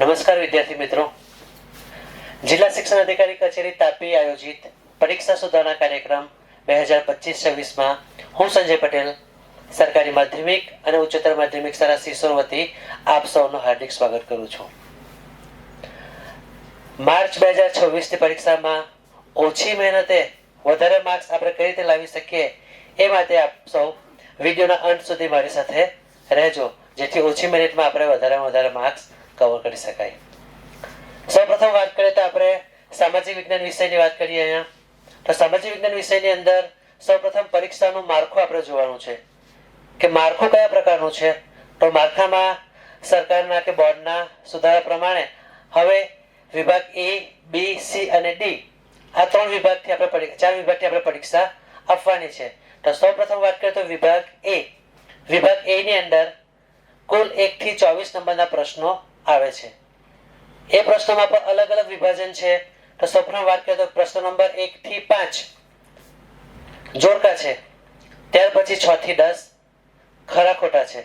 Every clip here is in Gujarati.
નમસ્કાર વિદ્યાર્થી મિત્રો. જિલ્લા શિક્ષણ અધિકારી કચેરી તાપી આયોજિત પરીક્ષા સુધારણા કાર્યક્રમ બે હજાર પચીસ છવ્વીસમાં હું સંજય પટેલ, સરકારી માધ્યમિક અને ઉચ્ચતર માધ્યમિક શાળા સિસોર વતી આપ સૌનું હાર્દિક સ્વાગત કરું છું. માર્ચ બે હજાર છવ્વીસની પરીક્ષામાં ઓછી મહેનતે વધારે માર્ક્સ આપણે કઈ રીતે લાવી શકીએ એ માટે આપ સૌ વિડીયોના અંત સુધી મારી સાથે રહેજો. જેથી ઓછી મહેનતમાં આપણે વધારેમાં વધારે માર્ક્સ કવર કરી શકાય. સૌપ્રથમ વાત કરીએ તો આપણે સામાજિક વિજ્ઞાન વિષયની વાત કરીએ અહીંયા. તો સામાજિક વિજ્ઞાન વિષયની અંદર સૌપ્રથમ પરીક્ષાનું માળખું આપણે જોવાનું છે. કે માળખું કયા પ્રકારનું છે? તો માળખામાં સરકારના કે બોર્ડના સુધારા પ્રમાણે હવે વિભાગ એ, બી, સી અને ડી આ ત્રણ વિભાગથી આપણે ચાર વિભાગથી આપણે પરીક્ષા આપવાની છે. તો સૌપ્રથમ વાત કરીએ તો વિભાગ એ. વિભાગ એ ની અંદર કુલ એક થી ચોવીસ નંબરના પ્રશ્નો આવે છે. એ પ્રશ્નોમાં પણ અલગ અલગ વિભાજન છે. તો સૌપ્રથમ વાત કરીએ તો પ્રશ્ન નંબર એક થી પાંચ. જોડકા છે. ત્યાર પછી છ થી દસ. ખરા ખોટા છે.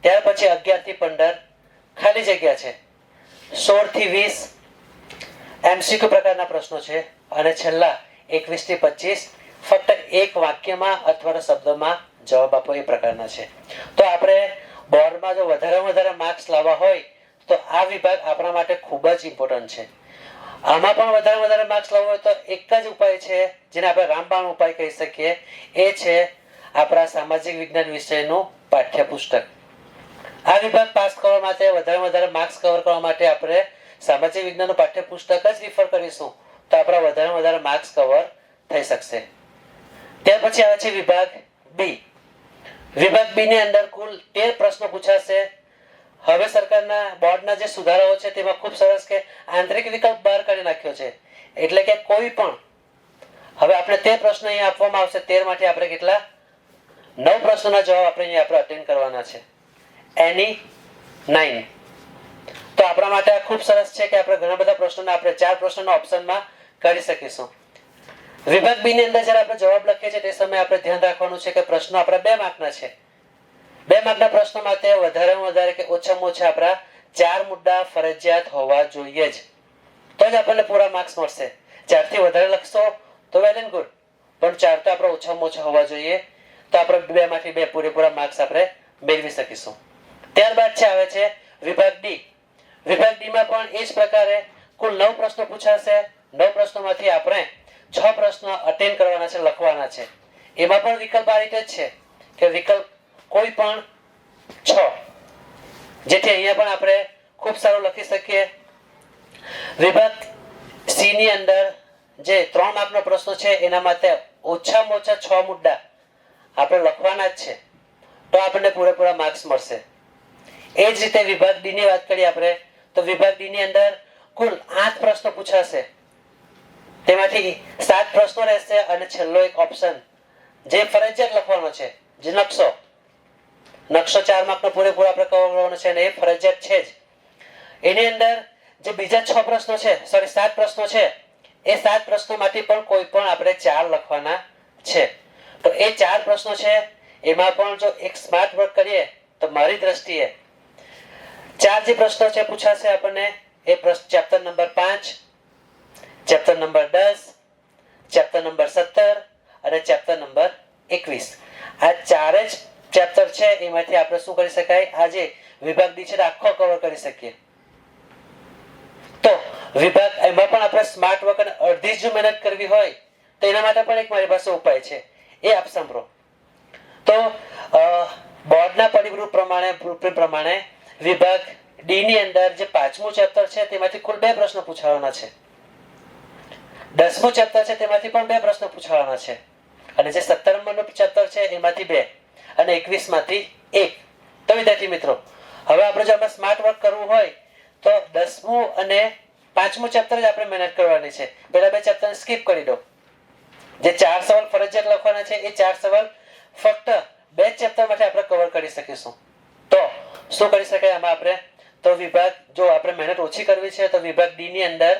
ત્યાર પછી અગિયારથી પંદર. ખાલી જગ્યા છે. સોળથી વીસ. એમસીક્યુ પ્રકારના પ્રશ્નો છે. અને છેલ્લા એકવીસથી પચીસ. ફક્ત એક વાક્યમાં અથવા તો શબ્દમાં જવાબ આપો એ પ્રકારના છે. તો આપણે બોર્ડમાં જો વધારે વધારે માર્ક્સ લાવવા હોય તો આ વિભાગ આપણા માટે ખૂબ જ ઇમ્પોર્ટન્ટ છે. આમાં પણ વધારે વધારે માર્ક્સ લાવવા હોય તો એક જ ઉપાય છે, જેને આપણે રામબાણ ઉપાય કહી શકીએ, એ છે આપણા સામાજિક વિજ્ઞાન વિષયનું પાઠ્યપુસ્તક. આ વિભાગ પાસ કરવા માટે વધારે વધારે માર્ક્સ કવર કરવા માટે આપણે સામાજિક વિજ્ઞાનનું પાઠ્યપુસ્તક જ રિફર કરીશું, તો આપણા વધારે વધારે માર્ક્સ કવર થઈ શકશે. ત્યાર પછી આવે છે વિભાગ બી. વિભાગ બી ની અંદર કુલ તેર પ્રશ્નો પૂછાશે હવે સરકારના બોર્ડના જે સુધારાઓ છે તેમાં ખૂબ સરસ કે આંતરિક વિકલ્પ બહાર કાઢી નાખ્યો છે. એટલે કે કોઈ પણ. હવે આપણે તે પ્રશ્ન અહીંયા આપવામાં આવશે, તેર માટે આપણે કેટલા? નવ પ્રશ્નોના જવાબ આપણે અહીંયા આપણે અટેન્ડ કરવાના છે. એની નાઇન તો આપણા માટે આ ખૂબ સરસ છે કે આપણે ઘણા બધા પ્રશ્નોના આપણે ચાર પ્રશ્નોના ઓપ્શનમાં કરી શકીશું. વિભાગ બી ની અંદર જ્યારે આપણે જવાબ લખીએ છીએ, તે સમયે આપણે ધ્યાન રાખવાનું છે કે પ્રશ્નો આપણા બે માર્કના છે. બે માર્કના પ્રશ્નો માટે વધારેમાં વધારે કે ઓછામાં ઓછા આપણા ચાર મુદ્દા ફરજિયાત હોવા જોઈએ જ. તો જ આપણને પૂરા માર્ક્સ મળશે. ચારથી વધારે લખશો તો વેલ એન્ડ ગુડ પણ ચાર તો આપણે ઓછામાં ઓછા હોવા જોઈએ. તો આપણે બે માંથી બે પૂરેપૂરા માર્ક્સ આપણે મેળવી શકીશું. ત્યારબાદ છે, આવે છે વિભાગ ડી વિભાગ ડી માં પણ એ જ પ્રકારે કુલ નવ પ્રશ્નો પૂછાશે. નવ પ્રશ્નોમાંથી આપણે છ પ્રશ્નો અટેન્ડ કરવાના છે, લખવાના છે. એમાં પણ વિકલ્પ આ રીતે જ છે કે વિકલ્પ કોઈ પણ છ. જેથી અહીંયા પણ આપણે ખૂબ સારું લખી શકીએ. વિભાગ સી ની અંદર જે ત્રણ માર્કનો પ્રશ્ન છે, એના માટે ઓછામાં ઓછા છ મુદ્દા આપણે લખવાના જ છે. તો આપણને પૂરેપૂરા માર્ક્સ મળશે. એ જ રીતે વિભાગ ડી ની વાત કરીએ આપણે, તો વિભાગ ડી ની અંદર કુલ આઠ પ્રશ્નો પૂછાશે. તેમાંથી સાત પ્રશ્નો રહેશે અને છેલ્લો એક ઓપ્શન જે ફરજિયાત લખવાનો છે, જે નકશો. નકશો ચાર માર્કનો પૂરેપૂરો આપણે કરવાનો છે અને એ ફરજિયાત છે જ. એની અંદર જે બીજા છ પ્રશ્નો છે સોરી સાત પ્રશ્નો છે, એ સાત પ્રશ્નોમાંથી પણ કોઈ પણ આપણે ચાર લખવાના છે. તો એ ચાર પ્રશ્નો છે, એમાં પણ જો એક સ્માર્ટ વર્ક કરીએ તો મારી દ્રષ્ટિએ ચાર જે પ્રશ્નો છે પૂછાશે આપણને. એ પ્રશ્ન ચેપ્ટર નંબર પાંચ ચેપ્ટર નંબર દસ ચેપ્ટર નંબર સત્તર અને ચેપ્ટર નંબર એકવીસ. આ ચારે જ ચેપ્ટર છે, એમાંથી આપણે શું કરી શકાય? આજે વિભાગ ડી છે આખો કવર કરી શકીએ. તો વિભાગ, એમાં પણ આપણે સ્માર્ટ વર્ક અને અડધી જ મહેનત કરવી હોય, તો એના માટે પણ એક મારી પાસે ઉપાય છે. એ આપ સાંભળો. તો બોર્ડના પરિગૃહ પ્રમાણે પ્રમાણે, વિભાગ ડી ની અંદર જે પાંચમું ચેપ્ટર છે, તેમાંથી કુલ બે પ્રશ્નો પૂછાવાના છે. દસમું ચેપ્ટર છે, તેમાંથી પણ બે પ્રશ્નો પૂછાવાના છે. અને જે સત્તર નંબરનું ચેપ્ટર છે, એમાંથી બે. અને એકવીસમાંથી એક. તો વિદ્યાર્થી મિત્રો, હવે આપણે જો આમાં સ્માર્ટ વર્ક કરવું હોય, તો દસમું અને પાંચમું ચેપ્ટર જ આપણે મહેનત કરવાની છે. પેલા બે ચેપ્ટર સ્કીપ કરી દો. જે ચાર સવાલ ફરજિયાત લખવાના છે, એ ચાર સવાલ ફક્ત બે ચેપ્ટર માટે આપણે કવર કરી શકીશું. તો શું કરી શકાય આમાં આપણે? તો વિભાગ, જો આપણે મહેનત ઓછી કરવી છે, તો વિભાગ ડી ની અંદર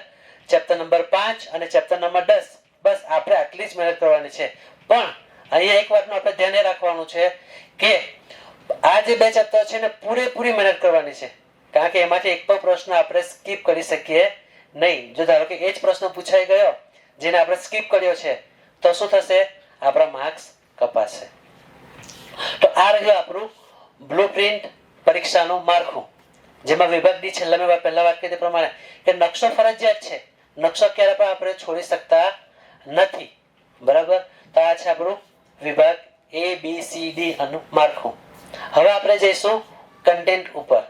ચેપ્ટર નંબર પાંચ અને ચેપ્ટર નંબર દસ. બસ આપણે આટલી જ મહેનત કરવાની છે. પણ અહીંયા એક વાતનું આપણે ધ્યાન રાખવાનું છે કે આ જે બે ચેપ્ટર છે ને પૂરેપૂરી મહેનત કરવાની છે. કારણ કે એમાંથી એક પણ પ્રશ્ન આપણે સ્કીપ કરી શકીએ નહીં. જો ધારો કે એ જ પ્રશ્ન પૂછાઈ ગયો, જેને આપણે સ્કીપ કર્યો છે, તો શું થશે? આપણા માર્ક્સ કપાશે. તો આ રહ્યું આપણું બ્લુ પ્રિન્ટ પરીક્ષાનું માળખું. જેમાં વિભાગ ડી છેલ્લા મેં પહેલા વાત કરી પ્રમાણે કે નકશો ફરજિયાત છે. નકશો ક્યારે પણ આપણે છોડી શકતા નથી. બરાબર? તો આ છે આપણું વિભાગ એ બી સી ડી આનું માળખું. હવે આપણે જઈશું કન્ટેન્ટ ઉપર.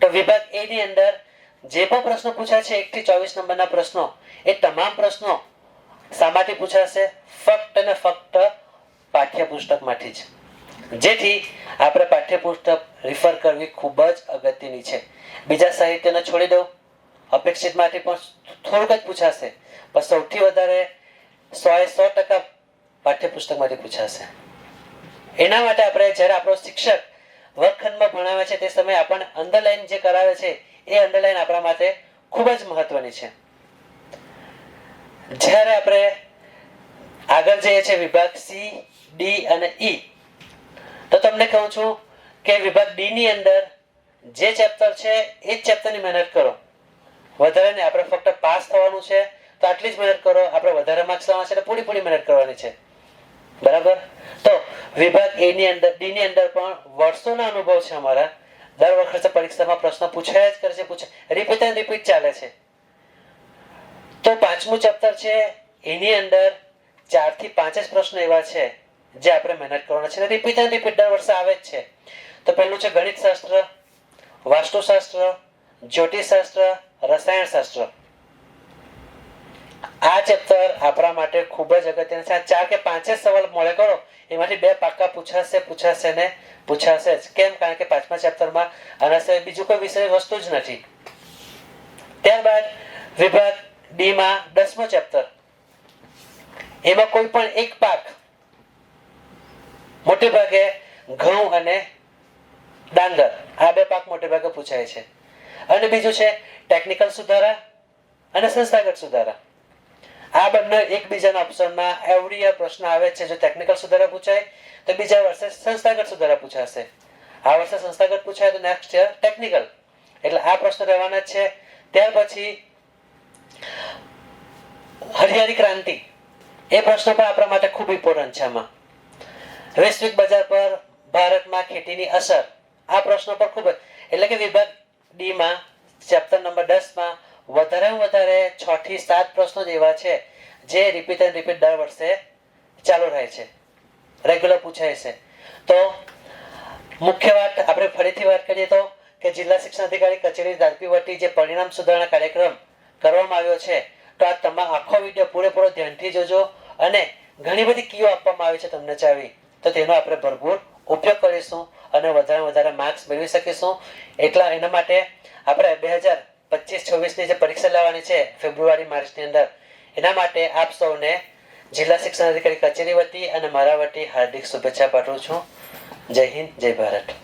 તો વિભાગ એ ની અંદર જે પણ પ્રશ્નો પૂછાય છે એક થી ચોવીસ નંબરના પ્રશ્નો, એ તમામ પ્રશ્નો શામાંથી પૂછાશે, ફક્ત અને ફક્ત પાઠ્યપુસ્તકમાંથી જ. જેથી આપણે પાઠ્યપુસ્તક રિફર કરવી ખૂબ જ અગત્યની છે. બીજા સાહિત્યને છોડી દઉં. અપેક્ષિતમાંથી પણ થોડુંક જ પૂછાશે. પણ સૌથી વધારે સો એ સો ટકા પાઠ્યપુસ્તકમાંથી પૂછાશે. એના માટે આપણે જ્યારે આપણો શિક્ષક વર્ગખંડમાં ભણાવે છે તે સમયે આપણને અંડરલાઈન જે કરાવે છે એ અંડરલાઈન આપણા માટે ખૂબ જ મહત્વની છે. જ્યારે આપણે આગળ જઈએ છીએ વિભાગ સી ડી અને ઈ તો તમને કહું છું કે વિભાગ ડી ની અંદર જે ચેપ્ટર છે એ જ ચેપ્ટરની મહેનત કરો. વધારે નહીં આપણે ફક્ત પાસ થવાનું છે તો આટલી જ મહેનત કરો, આપણે વધારે માર્ક્સ લાવવાના છે એટલે પૂરી પૂરી મહેનત કરવાની છે. બરાબર? તો વિભાગ એ ની અંદર ડી ની અંદર પણ વર્ષોના અનુભવ છે અમારા. દર વખતે પરીક્ષામાં પ્રશ્ન પૂછાય જ કરશે પૂછે. રિપીટ એન્ડ રિપીટ ચાલે છે. તો પાંચમું ચેપ્ટર છે, એની અંદર ચારથી પાંચ જ પ્રશ્નો એવા છે, જે આપણે મહેનત કરવાના છે. રિપીટ એન્ડ રિપીટ દર વર્ષે આવે જ છે. તો પહેલું છે ગણિત શાસ્ત્ર, વાસ્તુશાસ્ત્ર જ્યોતિષશાસ્ત્ર રસાયણ શાસ્ત્ર આ ચેપ્ટર આપણા માટે ખૂબ જ અગત્યનું છે. ચાર કે પાંચ જ સવાલ મળે કરો એમાંથી બે પાક્કા પૂછાશે પૂછાશે ને પૂછાશે જ. કેમ? કારણ કે પાંચમા ચેપ્ટરમાં આના સિવાય બીજું કોઈ વિષય વસ્તુ જ નથી. ત્યારબાદ વિભાગ ડી માં દસમો ચેપ્ટર. એમાં કોઈ પણ એક પાક મોટે ભાગે ઘઉં અને ડાંગર. આ બે પાક મોટે ભાગે પૂછાય છે. અને બીજું છે ટેકનિકલ સુધારા અને સંસ્થાગત સુધારા. આ બંને એકબીજાના ઓપ્શનમાં એવરી યર પ્રશ્ન આવે છે, જો ટેકનિકલ સુધારા પૂછાય, તો બીજા વર્ષે સંસ્થાગત સુધારા પૂછાશે. આ વર્ષે સંસ્થાગત પૂછાય તો નેક્સ્ટ યર ટેકનિકલ એટલે આ પ્રશ્ન રહેવાના છે. ત્યાર પછી હરિયાળી ક્રાંતિ. એ પ્રશ્ન પણ આપણા માટે ખૂબ ઇમ્પોર્ટન્ટ છે આમાં. વૈશ્વિક બજાર પર ભારતમાં ખેતીની અસર. આ પ્રશ્ન પર ખૂબ એટલે કે વિભાગ ડીમાં ચેપ્ટર નંબર દસમાં વધારેમાં વધારે છ થી સાત પ્રશ્નો જ એવા છે, જે રિપીટ એન્ડ રિપીટ દર વર્ષે ચાલુ રહે છે. રેગ્યુલર પૂછાય છે. તો મુખ્ય વાત આપણે ફરીથી વાત કરીએ તો કે જિલ્લા શિક્ષણ અધિકારી કચેરી દાલપી વટી જે પરિણામ સુધારણા કાર્યક્રમ કરવામાં આવ્યો છે, તો આ તમામ આખો વીડિયો પૂરેપૂરો ધ્યાનથી જોજો અને ઘણી બધી કીઓ આપવામાં આવી છે તમને ચાવી. તો તેનો આપણે ભરપૂર ઉપયોગ કરીશું અને વધારે વધારે માર્ક્સ મેળવી શકીશું. એટલા એના માટે આપણે બે હજાર પચીસ છવ્વીસની જે પરીક્ષા લેવાની છે, ફેબ્રુઆરી, માર્ચની અંદર, એના માટે આપ સૌને જિલ્લા શિક્ષણ અધિકારી કચેરી વતી અને મારા વતી હાર્દિક શુભેચ્છા પાઠવું છું. જય હિન્દ, જય ભારત.